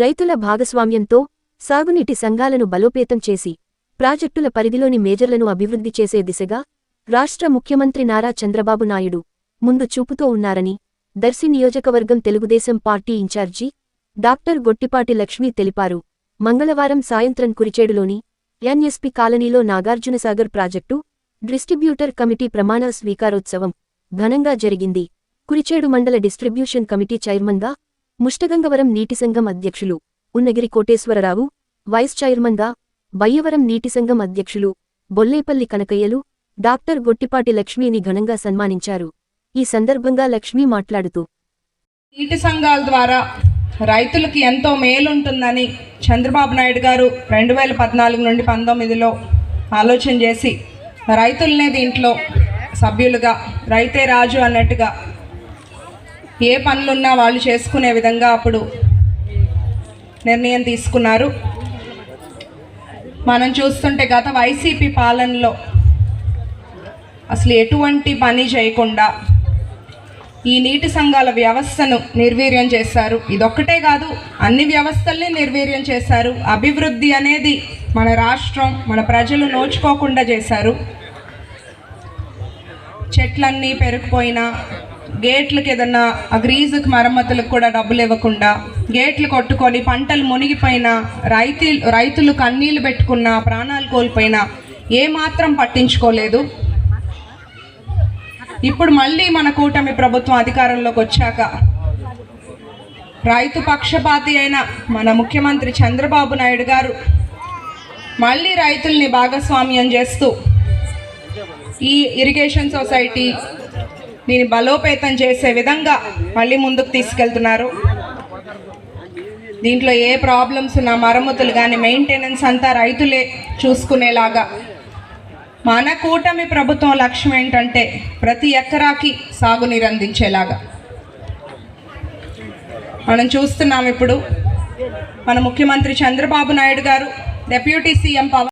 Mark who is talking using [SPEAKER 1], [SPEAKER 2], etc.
[SPEAKER 1] రైతుల భాగస్వామ్యంతో సాగునీటి సంఘాలను బలోపేతం చేసి ప్రాజెక్టుల పరిధిలోని మేజర్లను అభివృద్ధి చేసే దిశగా రాష్ట్ర ముఖ్యమంత్రి నారా చంద్రబాబు నాయుడు ముందు చూపుతో ఉన్నారని దర్శి నియోజకవర్గం Telugu Desam party incharge doctor Gottipati Lakshmi తెలిపారు. మంగళవారం సాయంత్రం కురిచేడులోని ఎన్ఎస్పి కాలనీలో నాగార్జునసాగర్ ప్రాజెక్టు డిస్ట్రిబ్యూటర్ కమిటీ ప్రమాణ స్వీకారోత్సవం ఘనంగా జరిగింది. కురిచేడు మండల డిస్ట్రిబ్యూషన్ కమిటీ చైర్మన్గా ముష్టగంగవరం నీటి సంఘం అధ్యక్షులు ఉన్నగిరి కోటేశ్వరరావు వైస్ చైర్మన్గా బయ్యవరం నీటి సంఘం అధ్యక్షులు బొల్లేపల్లి కనకయ్యలు డాక్టర్ గొట్టిపాటి లక్ష్మీని ఘనంగా సన్మానించారు. ఈ సందర్భంగా లక్ష్మీ మాట్లాడుతూ
[SPEAKER 2] నీటి సంఘాల ద్వారా రైతులకి ఎంతో మేలుంటుందని చంద్రబాబు నాయుడు గారు రెండు వేల పద్నాలుగు నుండి పంతొమ్మిదిలో ఆలోచన చేసి రైతులనే దీంట్లో సభ్యులుగా రైతే రాజు అన్నట్టుగా ఏ పనులున్నా వాళ్ళు చేసుకునే విధంగా అప్పుడు నిర్ణయం తీసుకున్నారు. మనం చూస్తుంటే గత వైసీపీ పాలనలో అసలు ఎటువంటి పని చేయకుండా ఈ నీటి సంఘాల వ్యవస్థను నిర్వీర్యం చేశారు. ఇదొక్కటే కాదు అన్ని వ్యవస్థల్ని నిర్వీర్యం చేశారు. అభివృద్ధి అనేది మన రాష్ట్రం మన ప్రజలు నోచుకోకుండా చేశారు. చెట్లన్నీ పెరిగిపోయినా గేట్లకు ఏదన్నా ఆ గ్రీజుకి మరమ్మతులకు కూడా డబ్బులు ఇవ్వకుండా గేట్లు కొట్టుకొని పంటలు మునిగిపోయిన రైతు రైతులు కన్నీళ్ళు పెట్టుకున్న ప్రాణాలు కోల్పోయినా ఏమాత్రం పట్టించుకోలేదు. ఇప్పుడు మళ్ళీ మన కూటమి ప్రభుత్వం అధికారంలోకి వచ్చాక రైతు పక్షపాతి అయిన మన ముఖ్యమంత్రి చంద్రబాబు నాయుడు గారు మళ్ళీ రైతుల్ని భాగస్వామ్యం చేస్తూ ఈ ఇరిగేషన్ సొసైటీ దీన్ని బలోపేతం చేసే విధంగా మళ్ళీ ముందుకు తీసుకెళ్తున్నారు. దీంట్లో ఏ ప్రాబ్లమ్స్ ఉన్నా మరమ్మతులు కానీ మెయింటెనెన్స్ అంతా రైతులే చూసుకునేలాగా. మన కూటమి ప్రభుత్వం లక్ష్యం ఏంటంటే ప్రతి ఎకరాకి సాగునీరు అందించేలాగా. మనం చూస్తున్నాం ఇప్పుడు మన ముఖ్యమంత్రి చంద్రబాబు నాయుడు గారు డెప్యూటీ సీఎం పవన్